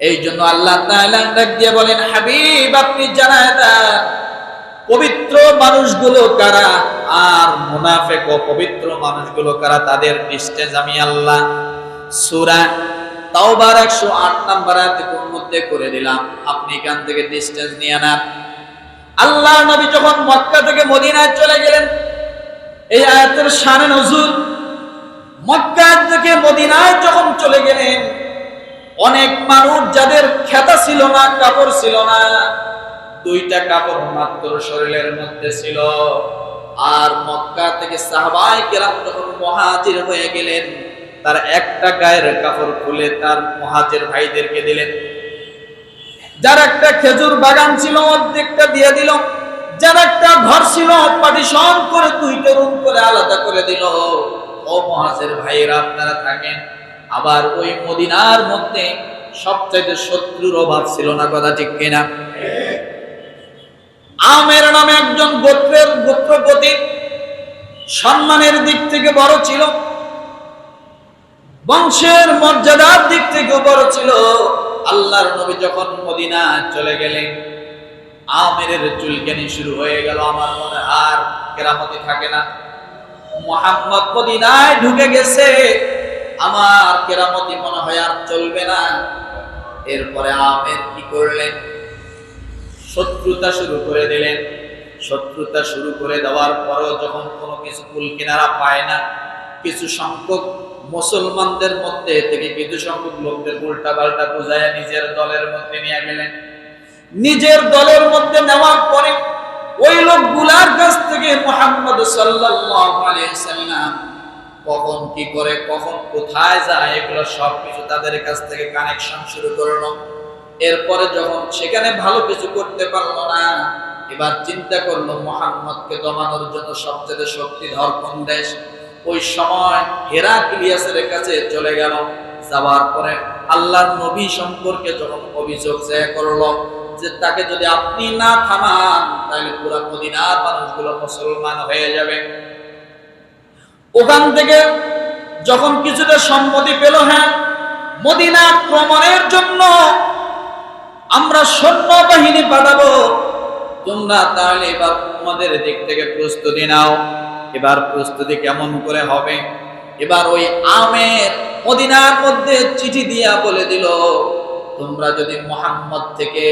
এই জন্য আল্লাহ ডাক দিয়ে বলেন, হাবিব, আপনি জানায় দেন, পবিত্র মানুষগুলো কারা আর মুনাফেক পবিত্র মানুষগুলো কারা তাদের ডিস্টেন্স আমি আল্লাহ। সূরা তাওবার 108 নাম্বার আয়াতে মধ্যে করে দিলাম। আপনি এখান থেকে ডিস্টেন্স নিয়ে নেন। আল্লাহ নবী যখন মক্কা থেকে মদিনায় চলে গেলেন, এই আয়াতের শানে নজুল মক্কা থেকে মদিনায় যখন চলে গেলেন অনেক মানুষ যাদের খেতা ছিল না, কাপড় ছিল না, দুইটা কাপড় মাত্র শরীরের মধ্যে ছিল। আর মক্কা থেকে সাহাবাই কেরাম যখন মহাজির হয়ে গেলেন, তার একটা গায়ের কাপড় খুলে তার মহাজির ভাইদেরকে দিলেন। যার একটা খেজুর বাগান ছিল, অর্ধেকটা দিয়ে দিল। যার একটা ঘর ছিল পার্টিশন করে দুইটা রুম করে আলাদা করে দিল। ও মহাজের ভাইয়েরা আপনারা থাকেন। আবার ওই মদিনার মধ্যে সবচাইতে শত্রুর অভাব ছিল না কথা ঠিক কিনা? আমের নামে একজন গোত্রের গোত্রপতি সম্মানের দিক থেকে বড় ছিল, বংশের মর্যাদার দিক থেকে বড় ছিল। আল্লাহর নবী যখন মদিনা চলে গেলেন, আমেরের চুলকানি শুরু হয়ে গেল আমার মনে আর কেরামতি থাকে না। মোহাম্মদ মদিনায় ঢুকে গেছে। আমার কেরামতি মনে হয় আর চলবে না। এরপরে আমের কি করলেন? শত্রুতা শুরু করে দিলেন। শত্রুতা শুরু করে দেওয়ার পরেও যখন কোনো কিছু কুল কিনারা পায় না, কিছু সংখ্যক মুসলমানদের মধ্যে থেকে কিছু সংখ্যক লোকদের উল্টা পাল্টা বুঝায় নিজের দলের মধ্যে নিয়ে গেলেন। নিজের দলের মধ্যে নেওয়ার পরে ওই লোকগুলার কাছ থেকে মোহাম্মদ সাল্লাল্লাহু আলাইহি সাল্লাম কখন কি করে, কখন কোথায় যায়, এগুলো সব কিছু তাদের কাছ থেকে কানেকশন শুরু করল এরপরে যখন সেখানে ভালো কিছু করতে পারল না, এবার চিন্তা করল, মোহাম্মদকে দমানোর জন্য সবচেয়ে শক্তিধর কোন দেশ? ওই সময় হেরাক্লিয়াসের কাছে চলে গেল। যাওয়ার পরে আল্লাহর নবী সম্পর্কে যখন অভিযোগ জয় করল, যে তাকে যদি আপনি না থামান, তাহলে পুরো মদিনার মানুষগুলো মুসলমান হয়ে যাবে। ওখান থেকে যখন কিছুটা সম্মতি পেল হ্যাঁ মদিনা আক্রমণের জন্য আমরা সৈন্য বাহিনী পাঠাবো। তোমরা তাহলে এবার তোমাদের দিক থেকে প্রস্তুতি নাও। এবার প্রস্তুতি কেমন করে হবে? এবার ওই আমের মদিনার মধ্যে চিঠি দিয়া বলে দিল, তোমরা যদি মোহাম্মদ থেকে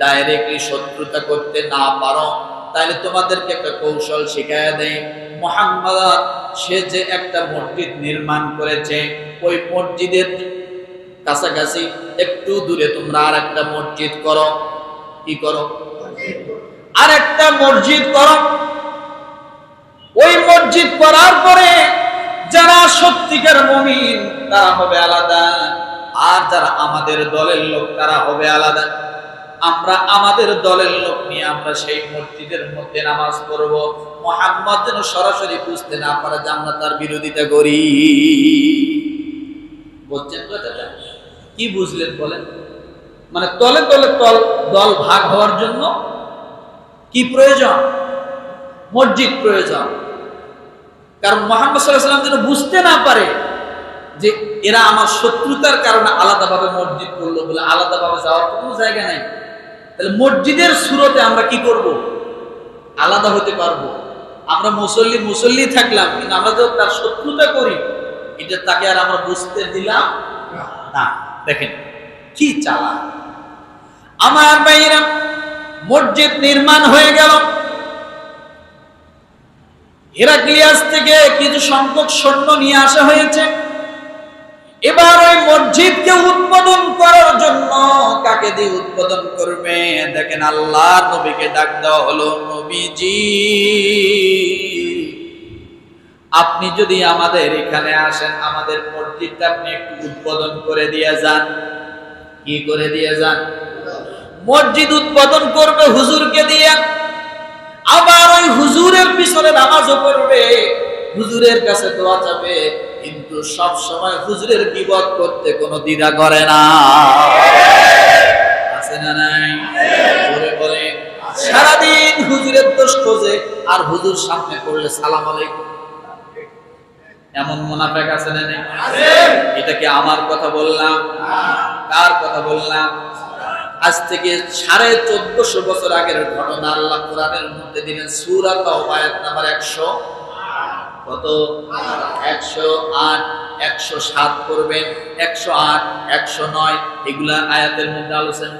ডাইরেক্টলি শত্রুতা করতে না পারো, তাহলে তোমাদেরকে একটা কৌশল শিখায় দেয় মোহাম্মদ সে যে একটা মসজিদ নির্মাণ করেছে, ওই মসজিদের কাছাকাছি একটু দূরে তোমরা আর একটা মসজিদ করো। কি করো? আর একটা মসজিদ করো। ওই মসজিদ করার পরে যারা সত্যিকার মমিন, তারা হবে আলাদা। আর যারা আমাদের দলের লোক, তারা হবে আলাদা। আমরা আমাদের দলের লোক নিয়ে আমরা সেই মসজিদের মধ্যে নামাজ পড়ব। মোহাম্মদ যেন সরাসরি বুঝতে না পারে যে আমরা তার বিরোধিতা করি। বলছেন এটা কি বুঝলেন বলেন? মানে তলে তলে তল, দল ভাগ হওয়ার জন্য কি প্রয়োজন? মসজিদ প্রয়োজন। কারণ মোহাম্মদ সাল্লাহ যেন বুঝতে না পারে যে এরা আমার শত্রুতার কারণে আলাদাভাবে মসজিদ করল বলে আলাদাভাবে যাওয়ার কোনো জায়গা নাই। তাহলে মসজিদের সুরতে আমরা কি করব? আলাদা হতে পারব। আমরা মুসল্লি মুসল্লি থাকলাম, কিন্তু আমরা তো তার শত্রুতা করি। এটা তাকে আর আমরা বুঝতে দিলাম না। দেখেন, কি চালা। আমার ভাইরা মসজিদ নির্মাণ হয়ে গেল। হেরাক্লিয়াস থেকে কিছু সংখ্যক সৈন্য নিয়ে আসা হয়েছে। এবার ওই মসজিদকে উদ্বোধন করার জন্য কাকে দিয়ে উদ্বোধন করবে? দেখেন আল্লাহ নবীকে ডাক দেওয়া হলো, নবীজি, আপনি যদি আমাদের এখানে আসেন, আমাদের মসজিদটা আপনি একটু উদ্বোধন করে দিয়ে যান। কি করে দিয়ে যান? মসজিদ উদ্বোধন করবে হুজুরকে দিয়ে। আবার ওই হুজুরের পিছনে নামাজও করবে হুজুরের কাছে দোয়া যাবে কিন্তু সব সময় হুজুরের বিপদ করতে কোনো দ্বিধা করে না। আছে না নাই? বলে সারাদিন হুজুরের দোষ খোঁজে, আর হুজুর সামনে করলে সালাম আলাইকুম। এমন মুনাফেক আছে না নেই? এটা কি আমার কথা বললাম? কার কথা বললাম? আজ থেকে সাড়ে চোদ্দশো বছর আগের ঘটনা আল্লাহ কোরআনের মধ্যে দিলেন। সুরা তাওবায়াত নাম্বার একশো। কত? একশো আট, একশো সাত করবেন একশো আট, একশো নয়, এগুলা আয়াতের মধ্যে আলোচনা।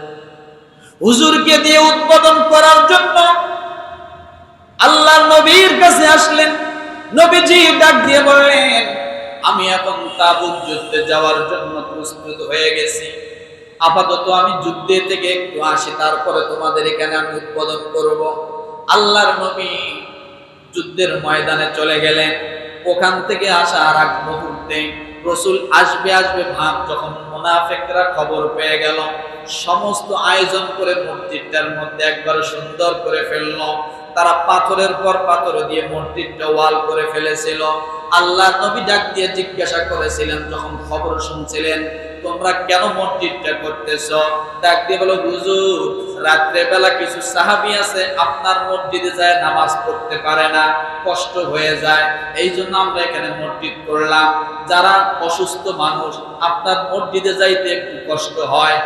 হুজুরকে দিয়ে উদ্বোধন করার জন্য আল্লাহ নবীর কাছে আসলেন। নবীজি ডাক দিয়ে বললেন, আমি এখন তাবুক যুদ্ধে যাওয়ার জন্য প্রস্তুত হয়ে গেছি। আপাতত আমি যুদ্ধে থেকে একটু আসি, তারপরে তোমাদের এখানে আমি উৎপাদন করব। আল্লাহর নবী যুদ্ধের ময়দানে চলে গেলেন। ওখান থেকে আসার আগ মুহূর্তে রসুল আসবে আসবে ভাব যখন মোনাফেকরা খবর পেয়ে গেল। সমস্ত আয়োজন করে মসজিদটার মধ্যে একবার সুন্দর করে ফেলল। তারা পাথরের পর পাথর দিয়ে মসজিদটা ওয়াল করে ফেলেছিল। আল্লাহ নবী ডাক দিয়ে জিজ্ঞাসা করেছিলেন, যখন খবর শুনছিলেন তোমরা কেন মসজিদটা করতেছ? ডাক দিয়ে বলো, হুজুর রাত্রে বেলা কিছু সাহাবি আছে, আপনার মসজিদে যায় নামাজ পড়তে পারে না, কষ্ট হয়ে যায়। এই জন্য আমরা এখানে মসজিদ করলাম। যারা অসুস্থ মানুষ, আপনার মসজিদে যাইতে একটু কষ্ট হয়।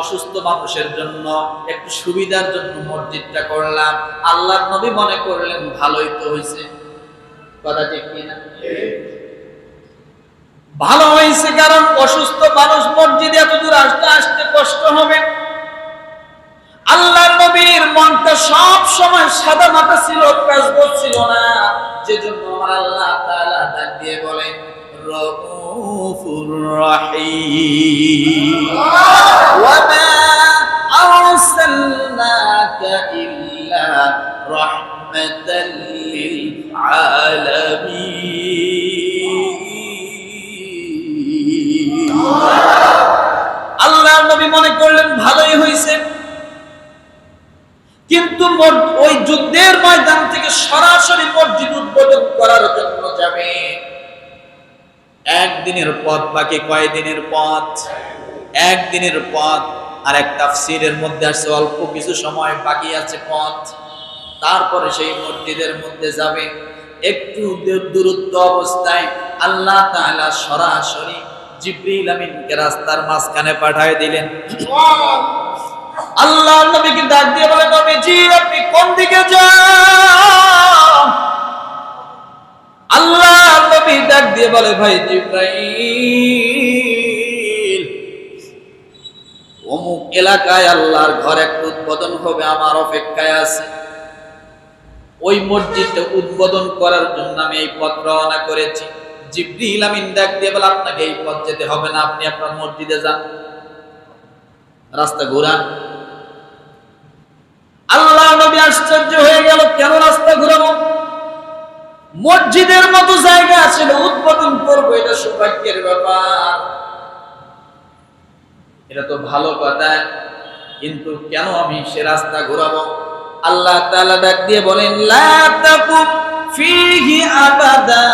অসুস্থ মানুষের জন্য একটু সুবিধার জন্য মসজিদটা করলাম। আল্লাহ নবী মনে করলেন, ভালোই তো হয়েছে। কথা ঠিক কিনা? ভালো হয়েছে কারণ অসুস্থ মানুষ মসজিদে এত দূর আসতে আসতে কষ্ট হবে। আল্লাহ নবীর মনটা সব সময় সাদা মাথা ছিল কাজ করছিল না। যে জন্য আমার আল্লাহ তাআলা ডাক দিয়ে বলে, রউফুর রাহিম। কিন্তু ওই যুদ্ধের ময়দান থেকে সরাসরি মসজিদ উদ্বোধন করার জন্য যাবে। একদিনের পথ বাকি কয়দিনের পথ? একদিনের পথ। আর এক তাফসিরের মধ্যে আসছে, অল্প কিছু সময় বাকি আছে পথ। তারপরে সেই মসজিদের মধ্যে যাবে। একটু দূর- দূরত্ব অবস্থায় আল্লাহ সরাসরি জিব্রিল আমিনকে রাস্তার মাঝখানে পাঠায় দিলেন। আল্লাহ নবীকে ডাক দিয়ে বলে, নবীজি, আপনি কোন দিকে যান? আল্লাহ নবী ডাক দিয়ে বলে, ভাই জিব্রাইল, অমুক এলাকায় আল্লাহর ঘর একটু উদ্বোধন হবে, আমার অপেক্ষায় আছে। ওই মসজিদটা উদ্বোধন করার জন্য আমি এই পথ রওনা করেছি। জিব্রিল আমিন ডাক দিয়ে বলে, আপনাকে এই পথ যেতে হবে না, আপনি আপনার মসজিদে যান। রাস্তা ঘোরান। আল্লাহ নবী আশ্চর্য হয়ে গেল, কেন রাস্তা ঘুরাবো? মসজিদের মতো জায়গা ছিল উদ্বোধন করব, এটা সৌভাগ্যের ব্যাপার। এটা তো ভালো কথা, কিন্তু কেন আমি সে রাস্তা ঘুরাবো? আল্লাহ তাআলা ডাক দিয়ে বলেন, লা তাকুম ফিহি আবাদা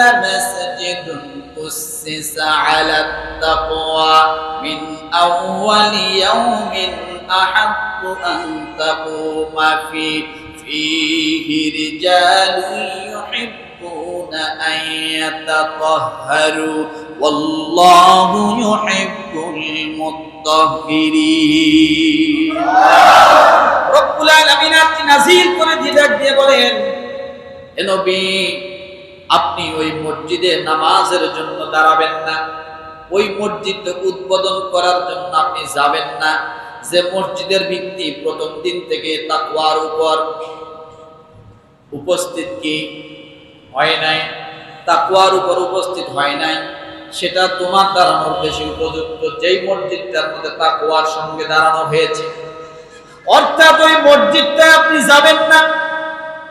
লামাসজিদুন উসসিসা আলা তাকওয়া মিন আউওয়ালি ইয়াউমিন আহাক্কু আন তাকুমা ফি ফিহি রিজালুন ইউহিব্বুনা আন ইয়াতাতাহহারু ওয়াল্লাহু ইউহিব্বুল মুত্তাহহিরিন রব্বুল আলামিন আপনি নাযিল করে দিদার দিয়ে বলেন হে নবী আপনি ওই মসজিদে নামাজের জন্য দাঁড়াবেন না। ওই মসজিদটা উদ্বোধন করার জন্য আপনি যাবেন না। যে মসজিদের ভিত্তি প্রথম দিন থেকে তাকওয়ার উপর উপস্থিত কি হয় নাই? তাকওয়ার উপর উপস্থিত হয় নাই। সেটা তোমার দাঁড়ানোর বেশি উপযুক্ত। যেই মসজিদটার মধ্যে তাকওয়ার সঙ্গে দাঁড়ানো হয়েছে। অর্থাৎ ওই মসজিদটা আপনি যাবেন না।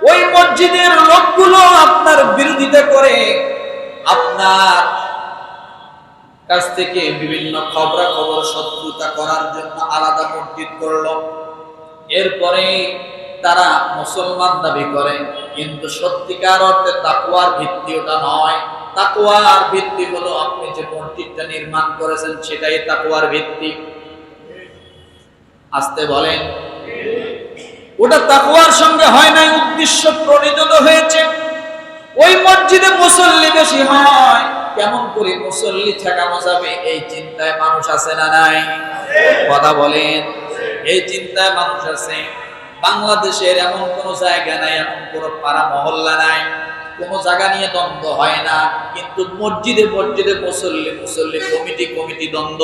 ওই মসজিদের লোকগুলো আপনার বিরোধিতা করে, আপনার কাছ থেকে বিভিন্ন খবরা খবর শত্রুতা করার জন্য আলাদা মসজিদ করল। এরপরে তারা মুসলমান দাবি করে, কিন্তু সত্যিকার অর্থে তাকুয়ার ভিত্তি ওটা নয়। তাকুয়ার ভিত্তি হলো আপনি যে মসজিদটা নির্মাণ করেছেন সেটাই তাকুয়ার ভিত্তি। আসতে বলেন ওটা তাকুয়ার সঙ্গে হয় নাই, উদ্দেশ্য প্রণীত হয়েছে। ওই মসজিদে মুসল্লি বেশি হয়। কেমন করে মুসল্লি ঠেকানো যাবে এই চিন্তায় মানুষ আছে না নাই? কথা বলেন, এই চিন্তায় মানুষ আছে। বাংলাদেশের এমন কোন জায়গা নাই, এমন কোন পাড়া মহল্লা নাই। কোন জায়গা নিয়ে দ্বন্দ্ব হয় না, কিন্তু মসজিদে মসজিদে মুসল্লি মুসল্লি কমিটি কমিটি দ্বন্দ্ব।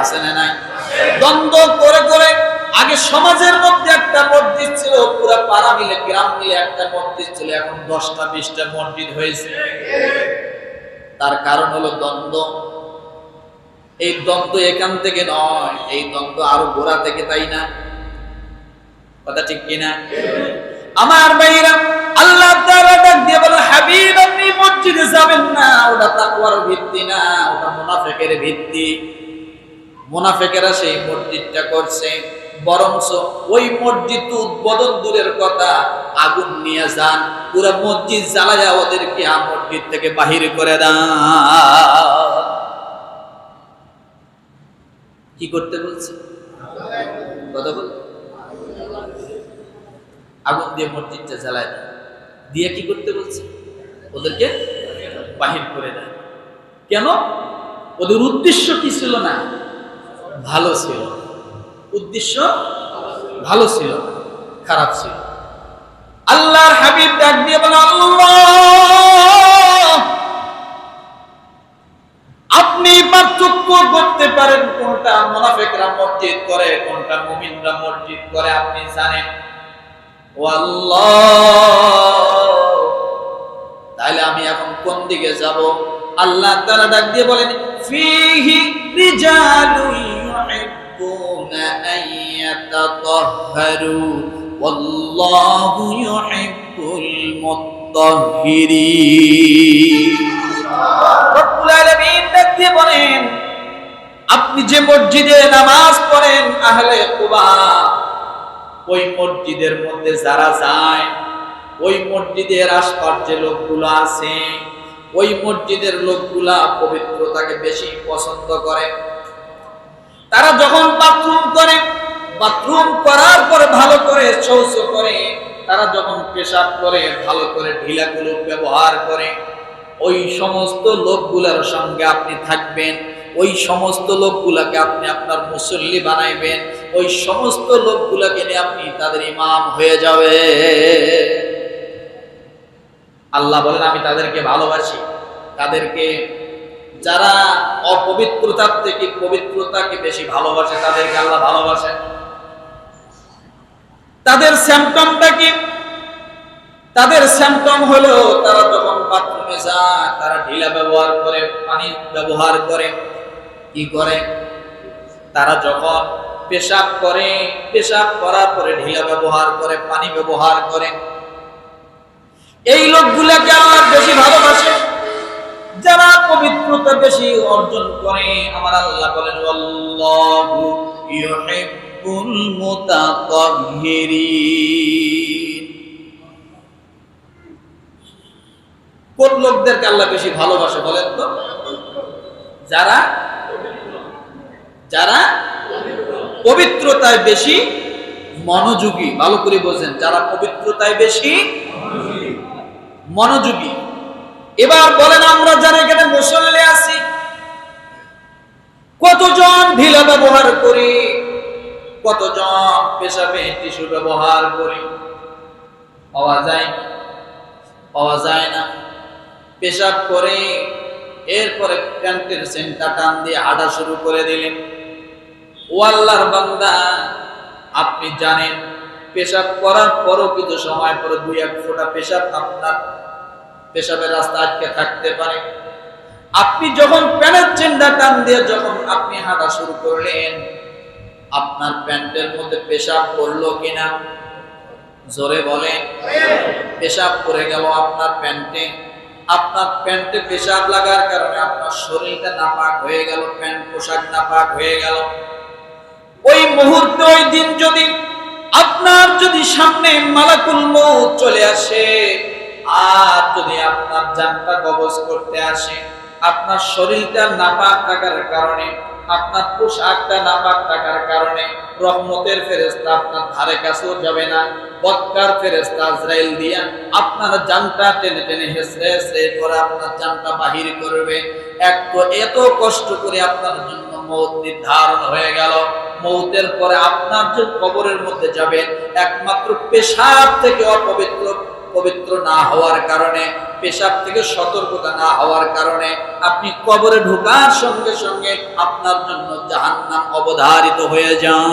আছে না নাই? দ্বন্দ্ব করে করে আগে সমাজের মধ্যে একটা মসজিদ ছিল, পুরো পাড়া মিলে গ্রাম মিলে একটা মসজিদ ছিল, এখন দশটা, বিশটা মসজিদ হয়েছে। তার কারণ হলো দ্বন্দ্ব। এই দ্বন্দ্ব এখান থেকে নয়, এই দ্বন্দ্ব আরও গোড়া থেকে, তাই না? কথা ঠিক কিনা? আমার ভাইরা আল্লাহ তাআলা দিয়ে বলে, হাবিব, আপনি মসজিদে যাবেন না, ওটা তাকওয়ার ভিত্তি না, ওটা মুনাফিকের ভিত্তি। মুনাফিকেরা সেই মসজিদটা করছে। বরঞ্চ ওই মসজিদ তো উদ্বোধন দূরের কথা আগুন নিয়ে যান, পুরো মসজিদ জ্বালায়া ওদেরকে মসজিদ থেকে বাহির করে দেন। কি করতে বলছে? কথা বল? আগুন দিয়ে মসজিদটা জ্বালায় দেয় দিয়ে কি করতে বলছে? ওদেরকে বাহির করে দেয় কেন? ওদের উদ্দেশ্য কি ছিল না? ভালো ছিল। উদ্দেশ্য ভালো ছিল, খারাপ ছিল। আল্লাহর হাবিব ডাক দিয়ে বলে, আল্লাহ, আপনি পার্থক্য করতে পারেন কোনটা মোনাফেকরা মসজিদ করে, কোনটা মুমিনরা মসজিদ করে, আপনি জানেন? ও তাহলে আমি এখন কোন দিকে যাব? আল্লাহ তারা ডাক দিয়ে বলেন ওয়াল্লাহু ইউহিব্বুল মুত্তাহহিরিন রব্বুল আলামিন ডাক বলেন, আপনি যে মসজিদে নামাজ পড়েন, আহলে কুবা, ওই মসজিদের মধ্যে যারা যায়, ওই মসজিদের আশপাশ লোকগুলো আছে, ওই মসজিদের লোকগুলা পবিত্রতাকে বেশি পছন্দ করে। তারা যখন বাথরুম করে বাথরুম করার পরে ভালো করে শৌচ করে, তারা যখন পেশাব করে, ভালো করে ঢিলাগুলো ব্যবহার করে, ওই সমস্ত লোকগুলার সঙ্গে আপনি থাকবেন, ওই সমস্ত লোকগুলাকে আপনি আপনার মুসল্লি বানাইবেন, ওই সমস্ত লোকগুলাকে নিয়ে আপনি তাদের ইমাম হয়ে যাবে আল্লাহ বলেন, আমি তাদেরকে ভালোবাসি, তাদেরকে যারা অপবিত্রতার থেকে পবিত্রতাকে বেশি ভালোবাসে, তাদেরকে আল্লাহ ভালোবাসেন। তাদের স্যাম্পটমটা কি? তাদের স্যামটম হলো তারা যখন বাথরুমে যায়, তারা ঢিলা ব্যবহার করে, পানি ব্যবহার করে, কি করে? তারা যখন পেশাব করে, পেশাব করার পরে ঢিলা ব্যবহার করে, পানি ব্যবহার করে। এই লোকগুলাকে আল্লাহ বেশি ভালোবাসে। যারা পবিত্রতা বেশি অর্জন করে, আমার আল্লাহ বলেন কোন লোকদেরকে আল্লাহ বেশি ভালোবাসে বলেন তো? যারা যারা পবিত্রতায় বেশি মনোযোগী, ভালো করে বোঝেন, যারা পবিত্রতায় বেশি মনোযোগী। এবার বলেন, আমরা যারা এখানে মুসল্লি আছি, কতজন ঢিলা ব্যবহার করি? কতজন পেশাবে টিস্যু ব্যবহার করি? পাওয়া যায় পাওয়া যায় না। পেশাব করে এরপরে প্যান্টের সেন্টা টান দিয়ে হাঁটা শুরু করে দিলেন। ও আল্লাহর বান্দা, আপনি জানেন, পেশাব করার পরও কিছু সময় পরে দুই এক ফোঁটা পেশাব আপনার পেশাবের রাস্তা আটকে থাকতে পারে। আপনি যখন প্যান্টের চেন্ডা টান দিয়ে যখন আপনি হাঁটা শুরু করলেন, আপনার প্যান্টের মধ্যে পেশাব পড়ল কিনা? জোরে বলে পেশাব পড়ে গেল আপনার প্যান্টে। আপনার প্যান্টে পেশাব লাগার কারণে আপনার শরীরটা নাপাক হয়ে গেল, প্যান্ট পোশাক নাপাক হয়ে গেল। ওই মুহূর্তে, ওই দিন যদি আপনার যদি সামনে মালাকুল মৌত চলে আসে আর যদি আপনার জানটা কবজ করতে আসে, আপনার শরীরটা নাপাক থাকার কারণে, আপনার পোশাকটা নাপাক থাকার কারণে, রহমতের ফেরেস্তা আপনার ধারে কাছেও যাবে না বৎকার ফেরেস্তা আজরাইল দিয়া আপনার জানটা টেনে টেনে হেসড়ে হেসড়ে করে আপনার জানটা বাহির করবে। এক তো এত কষ্ট করে আপনার জন্য মৌত নির্ধারণ হয়ে গেল। মৌতের পরে আপনার যে কবরের মধ্যে যাবেন, একমাত্র পেশাব থেকে অপবিত্র পবিত্র না হওয়ার কারণে, পেশাব থেকে সতর্কতা না হওয়ার কারণে আপনি কবরে ঢোকার সঙ্গে সঙ্গে আপনার জন্য জাহান্নাম অবধারিত হয়ে যান